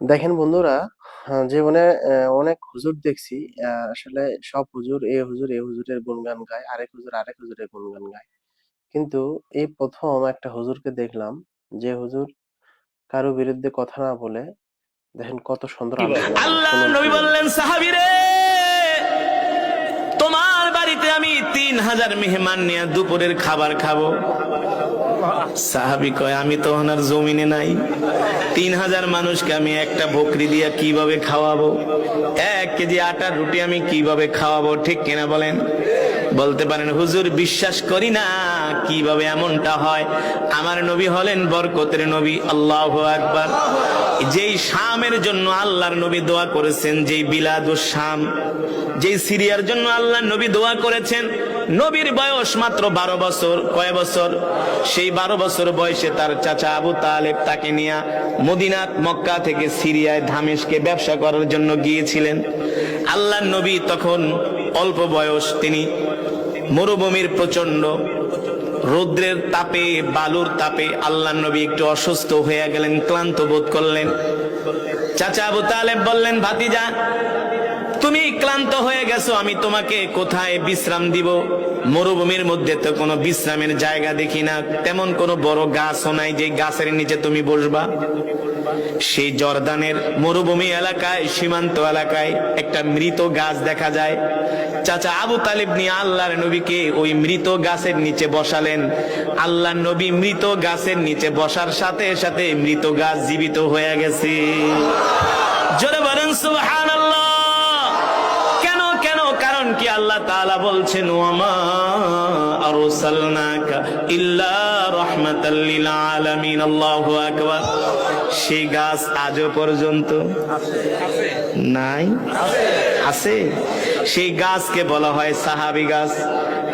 দেখেন বন্ধুরা আহ, জীবনে অনেক হুজুর দেখছি আসলে সব হুজুর এ হুজুর এ হুজুরের গুণগান গায় আরেক হুজুর আরেক হুজুরের গুণগান গায়। কিন্তু এই প্রথম একটা হুজুরকে দেখলাম যে হুজুর কারও বিরুদ্ধে কথা না বলে দেখেন কত সুন্দর আল্লাহ নবী বললেন সাহাবিরে তোমার বাড়িতে আমি তিন হাজার মেহমান নিয়ে দুপুরের খাবার খাব। সাহাবি কয়, আমি তো ওনার জমিনে নাই। তিন হাজার মানুষকে আমি একটা বকরি দিয়া কীভাবে খাওয়াবো? এক কেজি আটার রুটি আমি কীভাবে খাওয়াবো? ঠিক কিনা বলেন? বলতে পারেন, হুজুর, বিশ্বাস করি না কীভাবে এমনটা হয়। আমার নবী হলেন বরকতের নবী, আল্লাহ আকবার। যেই শামের জন্য আল্লাহর নবী দোয়া করেছেন, যেই বিলাদ ও শাম যেই সিরিয়ার জন্য আল্লাহ নবী দোয়া করেছেন, নবীর বয়স মাত্র বারো বছর, কয় বছর? সেই বারো বছর বয়সে তার চাচা আবু তালেব তাকে নিয়ে মদিনাত মক্কা থেকে সিরিয়ায় ধামেশকে ব্যবসা করার জন্য গিয়েছিলেন। আল্লাহ নবী তখন অল্প বয়স, তিনি মরুভূমির প্রচণ্ড রৌদ্রের তাপে, বালুর তাপে আল্লাহ নবী একটু অসুস্থ হয়ে গেলেন, ক্লান্ত বোধ করলেন। চাচা আবু তালেব বললেন, ভাতিজা তুমি ক্লান্ত হয়ে গেছো, আমি তোমাকে কোথায় বিশ্রাম দিব? মরুভূমির মধ্যে তো কোনো বিশ্রামের জায়গা দেখি না। তেমন কোনো বড় গাছও নাই যে গাছের নিচে তুমি বসবা। সেই জর্দানের মরুভূমি এলাকায়, সীমান্ত এলাকায় একটা মৃত গাছ দেখা যায়। চাচা আবু তালিব নিয়ে আল্লাহর নবীকে ওই মৃত গাছের নিচে বসালেন। আল্লাহ নবী মৃত গাছের নিচে বসার সাথে সাথে মৃত গাছ জীবিত হয়ে গেছে। জোরে বলেন, সুবহানাল্লাহ। আল্লাহ তাআলা বলছেন ওয়ামা আরসালনাকা ইল্লা রাহমাতাল লিল আলামিন। আল্লাহু আকবার। সেই গাছ আজও পর্যন্ত নাই? আছে। সেই গাছকে বলা হয় সাহাবি গাছ।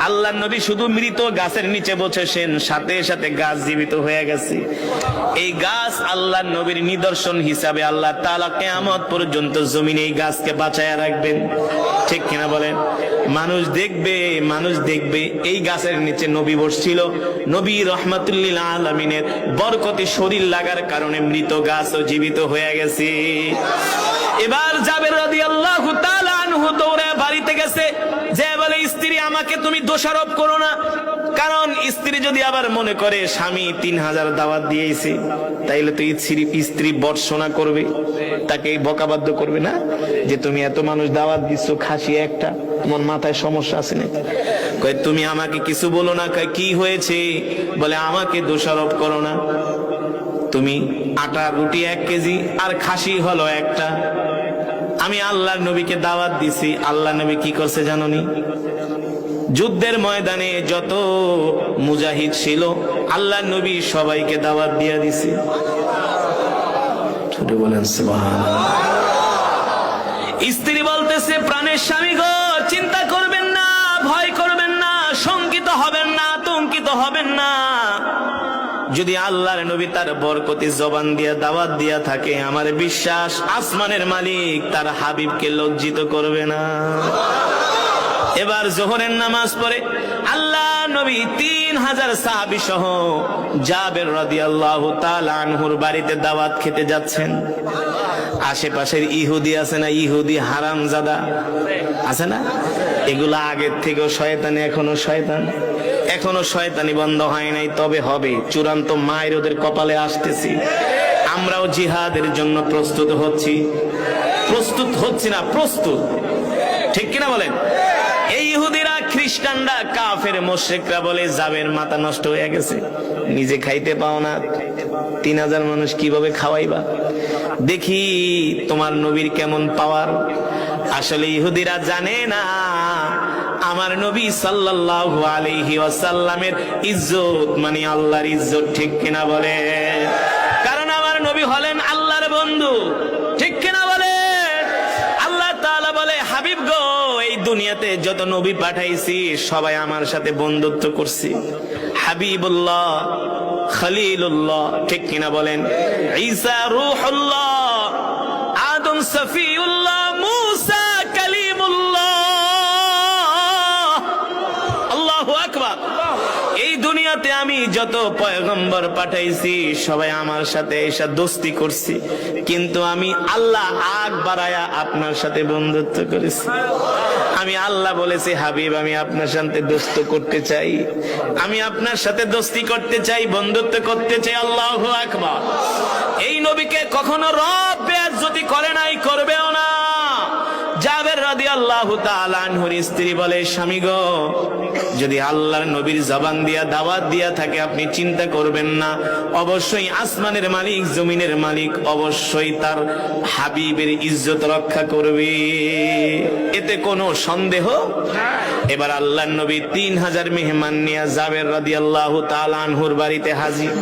আল্লাহ নবী শুধু মৃত গাছের নিচে বসেছেন, সাথে সাথে গাছ জীবিত হয়ে গেছে। এই গাছ আল্লাহ নবীর নিদর্শন হিসাবে আল্লাহ তাআলা কিয়ামত পর্যন্ত জমিনে এই গাছকে বাঁচায়া রাখবেন। ঠিক কিনা বলেন? মানুষ দেখবে মানুষ দেখবে, এই গাছের নিচে নবী বসছিল। নবী রহমাতুল্লিল আলমিনের বরকতে শরীর লাগার কারণে মৃত গাছও জীবিত হয়ে গেছে। এবার যাবে রাদি আল্লাহ দৌড়ে বাড়িতে গেছে। যে বলে, স্ত্রী, আমাকে তুমি দোষারোপ করো না। কারণ স্ত্রী যদি আবার মনে করে, স্বামী তিন হাজার দাওয়াত দিয়েছে, তাইলে তো স্ত্রী স্ত্রী বর্ষনা করবে। তাকে বকাবাদ্য করবে না? যে তুমি এত মানুষ দাওয়াত দিচ্ছ, খাসি একটা, তোমার মাথায় সমস্যা আছে না কয়, তুমি আমাকে কিছু বলো না। কি হয়েছে? বলে, আমাকে দোষারোপ করো না। তুমি আটা, রুটি এক কেজি, আর খাসি হলো একটা। আমি আল্লাহর নবীকে দাওয়াত দিছি। আল্লাহ নবী কি করছে জাননি? যুদ্ধের ময়দানে যত মুজাহিদ ছিল, আল্লাহ নবী সবাইকে দাওয়াত দিয়ে দিছে। স্ত্রী বলতেছে, প্রাণের স্বামী গো, চিন্তা করবেন না, ভয় করবেন না, শঙ্কিত হবেন না, আতঙ্কিত হবেন না। যদি আল্লাহর নবী তার বরকতি জবান দিয়া দাওয়াত দিয়া থাকে, আমার বিশ্বাস আসমানের মালিক তার হাবিবকে লজ্জিত করবে না। এবার জোহরের নামাজ পড়ে আল্লাহ নবী তিন হাজার সাহাবি সহ জাবের রদি আল্লাহ আনহুর বাড়িতে দাওয়াত খেতে যাচ্ছেন। আশেপাশের ইহুদি আছে না? ইহুদি হারাম জাদা আছে না? এগুলা আগের থেকেও শয়তানি, এখনও শয়তান। এখনও শয়তানি বন্ধ হয় নাই, তবে হবে। চূড়ান্ত মায়ের ওদের কপালে আসতেছি। আমরাও জিহাদের জন্য প্রস্তুত হচ্ছি। প্রস্তুত হচ্ছি না, প্রস্তুত। ঠিক কিনা বলেন? এই ইহুদিরা, খ্রিস্টানরা, কাফের মোশেকরা বলে জাবের মাথা নষ্ট হয়ে গেছে। নিজে খাইতে পাও না। তিন হাজার মানুষ কীভাবে খাওয়াইবা? দেখি তোমার নবীর কেমন পাওয়ার। আসলে ইহুদিরা জানে না। আমার নবী সাল্লাল্লাহু আলাইহি ওয়াসাল্লামের ইজ্জত মানে আল্লাহর ইজ্জত ঠিক কিনা বলে? কারণ আমার নবী হলেন আল্লাহর বন্ধু, ঠিক কিনা বলে? আল্লাহ তাআলা বলে, হাবিব গো, এই দুনিয়াতে যত নবী পাঠাইছি, সবাই আমার সাথে বন্ধুত্ব করছি। হাবিবুল্লাহ, খলিলুল্লাহ, ঠিক কিনা বলেন? ঈসা রূহুল্লাহ, আদম সফিউল্লাহ দুনিয়াতে আমি যত পয়গম্বর পাঠাইছি, সবাই আমার সাথে এসে দোস্তি করছি। কিন্তু আমি আল্লাহ আগ বাড়ায়া আপনার সাথে বন্ধুত্ব করেছি। আমি আল্লাহ বলেছি, হাবিব, আমি আপনার সাথে দোস্ত করতে চাই। আমি আপনার সাথে দোস্তি করতে চাই, বন্ধুত্ব করতে চাই। আল্লাহ আকবার। এই নবীকে কখনো রব বেয়াজ্জতি করে নাই, করবেও না। জাবের রাদি আল্লাহ তালানহুর স্ত্রী বলে, স্বামী গো, যদি আল্লাহর নবীর জবান দিয়া, দাওয়াত দিয়া থাকে, আপনি চিন্তা করবেন না। অবশ্যই আসমানের মালিক, জমিনের মালিক, অবশ্যই তার হাবিবের ইজ্জত রক্ষা করবে। এতে কোনো সন্দেহ এবার আল্লাহর নবী তিন হাজার মেহমান নিয়ে জাবের রাদি আল্লাহ তালানহুর বাড়িতে হাজির।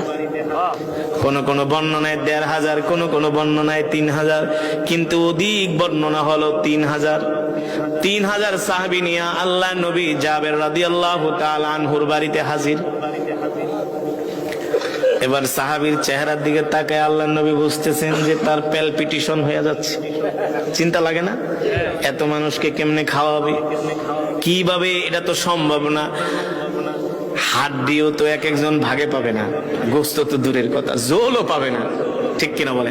কোন কোন বর্ণনায় দেড় হাজার, কোন কোন বর্ণনায় তিন হাজার, কিন্তু অধিক বর্ণনা হলো তিন হাজার। তিন হাজার সাহাবি নিয়া আল্লাহ নবী জাবের রাদি আল্লাহ আনহুর বাড়িতে হাজির। এবার সাহাবির চেহারার দিকে তাকায় আল্লাহ নবী বুঝতেছেন যে তার প্যালপিটিশন হয়ে যাচ্ছে। চিন্তা লাগে না? এত মানুষকে কেমনে খাওয়াবে? কীভাবে? এটা তো সম্ভব না। হাত দিয়েও তো এক একজন ভাগে পাবে না। গোস্ত তো দূরের কথা, জোলও পাবে না। ঠিক কিনা বলে?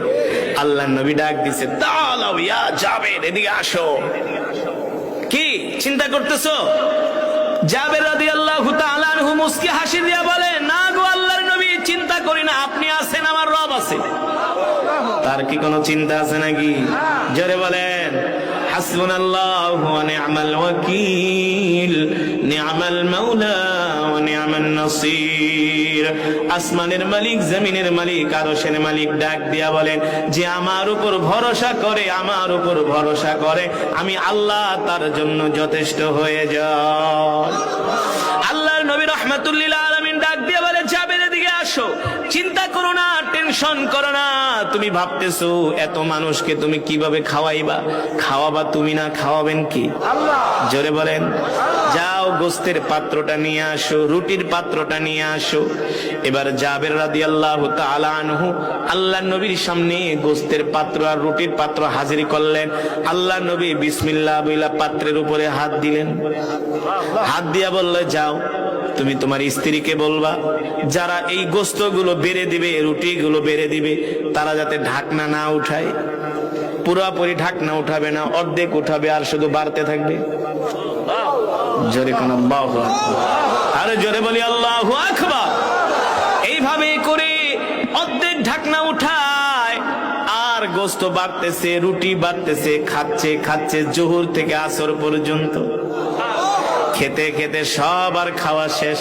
আল্লাহ নবী ডাক দিছে, দাঁড়াও ইয়া এদিকে আসো। চিন্তা করতেছো? জাবের রাদি আল্লাহ তাআলাহু মুসকি হাসি দিয়া বলে, না গো আল্লাহর নবী, চিন্তা করি না, আপনি আছেন, আমার রব আছে। তার কি কোনো চিন্তা আছে নাকি? জোরে বলেন, হাসবুনাল্লাহু ওয়া নি'মাল ওয়াকিল, নি'মাল মাওলা। আসমানের মালিক, জমিনের মালিক, আরশের মালিক ডাক দিয়া বলেন, যে আমার উপর ভরসা করে, আমার উপর ভরসা করে, আমি আল্লাহ তার জন্য যথেষ্ট হয়ে যাও আল্লাহর নবী রহমাতুল্লিল আসো চিন্তা করো না, টেনশন করো না। তুমি ভাবতেছো, এত মানুষকে তুমি কীভাবে খাওয়াইবা? খাওয়াবা তুমি না, খাওয়াবেন কি? জোরে বলেন, যাও গোস্তের পাত্রটা নিয়ে আসো, রুটির পাত্রটা নিয়ে আসো। এবার জাবের রাদি আল্লাহ আনহু আল্লাহ নবীর সামনে গোস্তের পাত্র আর রুটির পাত্র হাজির করলেন। আল্লাহ নবী বিসমিল্লাহ পাত্রের উপরে হাত দিলেন। হাত দিয়া বললে, যাও। তুমি তোমার স্ত্রীকে বলবা, যারা এই গোস্তগুলো বেড়ে দিবে, রুটিগুলো বেড়ে দিবে, তারা যাতে ঢাকনা না উঠায়। পুরোপুরি ঢাকনা উঠাবে না, অর্ধেক উঠাবে আর শুধু বাড়তে থাকবে। জোরে জোরে বলি, আল্লাহ আকবার। এইভাবে করে অর্ধেক ঢাকনা উঠায়, আর গোস্ত বাড়তেছে, রুটি বাড়তেছে, খাচ্ছে খাচ্ছে জোহর থেকে আসর পর্যন্ত। খেতে খেতে সব আর খাওয়া শেষ।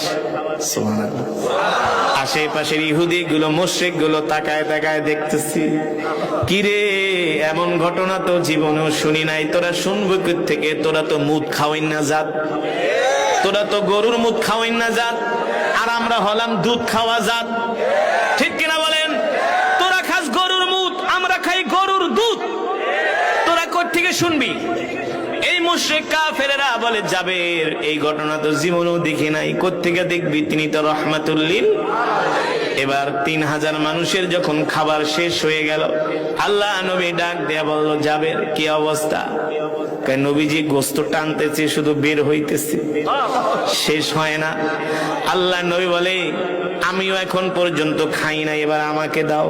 আশেপাশের ইহুদি গুলো মোশেকগুলো তাকায় তাকায় দেখতেছি। কিরে এমন ঘটনা তো জীবনেও শুনি নাই। তোরা শুনব থেকে তোরা তো মুদ খাওয়াই না জাত। তোরা তো গরুর মুদ খাওয়াই না জাত। আর আমরা হলাম দুধ খাওয়া জাত। ঠিক কিনা বলেন? তোরা খাস গরুর মুদ আমরা খাই গরুর দুধ। তোরা থেকে শুনবি? মুশ্রিক বলে যাবে এই ঘটনা তো জীবনেও দেখি নাই। কোত্থেকে দেখবি? তিনি তো রহমাতুল্লিন এবার তিন হাজার মানুষের যখন খাবার শেষ হয়ে গেল, আল্লাহ নবী ডাক দেয়া বলল যাবে কি অবস্থা? নবীজি গোস্ত টানতেছে, শুধু বের হইতেছে। শেষ হয় না। আল্লাহ নবী বলে, আমিও এখন পর্যন্ত খাই না এবার আমাকে দাও।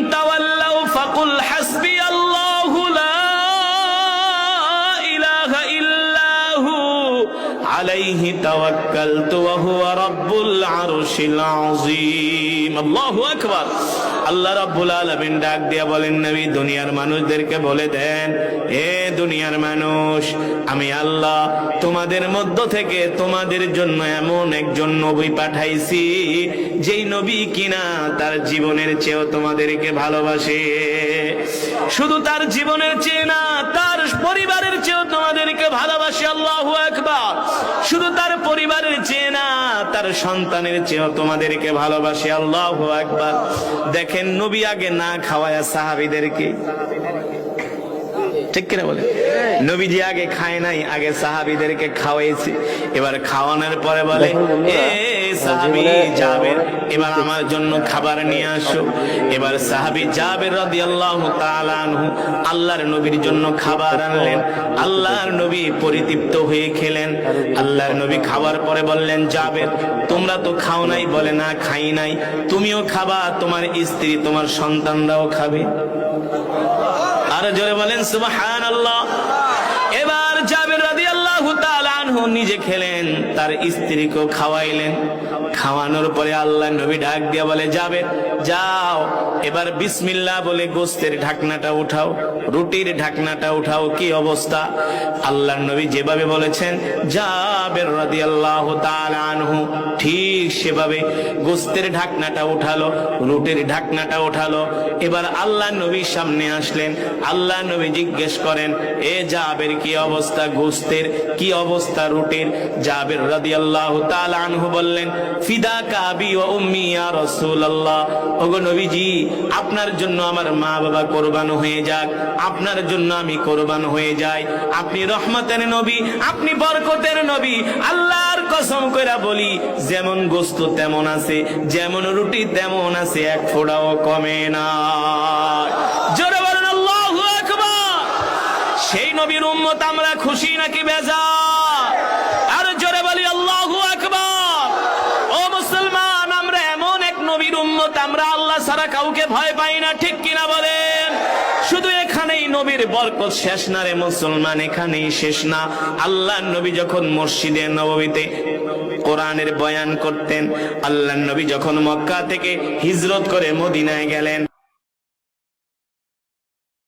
আলাইহি তাওয়াক্কালতু ওয়া হুয়া রাব্বুল আরশিল আযীম। আল্লাহু আকবার। আল্লাহ রাব্বুল আলামিন ডাক দিয়া বলেন, নবী, দুনিয়ার মানুষদেরকে বলে দেন, এ দুনিয়ার মানুষ, আমি আল্লাহ তোমাদের মধ্য থেকে তোমাদের জন্য এমন একজন নবী পাঠাইছি, যেই নবী কিনা তার জীবনের চেয়েও তোমাদেরকে ভালোবাসে। শুধু তার জীবনের চেয়ে সন্তানের চেয়েও তোমাদেরকে ভালোবাসি আল্লাহ একবার দেখেন নবী আগে না খাওয়ায় সাহাবিদেরকে। ঠিক কিনা বলে নবীজি আগে খায় নাই আগে সাহাবিদেরকে খাওয়াইছে। এবার খাওয়ানোর পরে বলে এ সাহাবি অনেক এবার আমার জন্য খাবার নিয়ে আসো। এবার সাহাবি যাবের রাদিয়াল্লাহু তাআলা আনহু আল্লাহর নবীর জন্য খাবার আনলেন। আল্লাহর নবী পরিতৃপ্ত হয়ে খেলেন। আল্লাহর নবী খাবার পরে বললেন যাবের তোমরা তো খাও নাই বলে না খাই নাই। তুমিও খাবা তোমার স্ত্রী তোমার সন্তানরাও খাবে। আর জোরে বলেন সুবহান আল্লাহ এবার জাবির তাআলা আনহু নিজে খেলেন, তার স্ত্রীকেও খাওয়াইলেন। খাওয়ানোর পরে আল্লাহ নবী ডাক দিয়া বলে, যাবে, যাও। এবার বলে গোস্তের ঢাকনাটা উঠাও, রুটির ঢাকনাটা উঠাও, কি অবস্থা? আল্লাহ নবী যেভাবে বলেছেন রাদিয়াল্লাহু তাআলা আনহু ঠিক সেভাবে গোস্তের ঢাকনাটা উঠালো, রুটির ঢাকনাটা উঠালো। এবার আল্লাহ নবীর সামনে আসলেন। আল্লাহ নবী জিজ্ঞেস করেন, এ জাবের কি অবস্থা? গোস্তের কি অবস্থা, রুটির? জাবের রাদিয়াল্লাহু তাআলা আনহু বললেন, ফিদা কাবি ও উম্মি ইয়া রাসূলুল্লাহ। ওগো নবীজি, আপনার জন্য আমার মা বাবা কোরবান হয়ে যাক, আপনার জন্য আমি কোরবান হয়ে যাই। আপনি রহমতের নবী, আপনি বরকতের নবী, আল্লাহর কসম কইরা বলি, যেমন গোস্ত তেমন আছে, যেমন রুটি তেমন আছে, এক ফোঁটাও কমে না জোরে বলেন আল্লাহু আকবার সেই নবীর উম্মত আমরা খুশি নাকি বেজা আর জোরে বলি, আল্লাহু আকবার। ও মুসলমান, আমরা এমন এক নবীর উম্মত, আমরা আল্লাহ ছাড়া কাউকে ভয় পাই না, ঠিক কিনা বলেন? শুধু এখানেই নবীর বরকত শেষ না রে মুসলমান, এখানেই শেষ না। আল্লাহ নবী যখন মসজিদে নববীতে কোরআনের বয়ান করতেন আল্লাহ নবী যখন মক্কা থেকে হিজরত করে মদিনায় গেলেন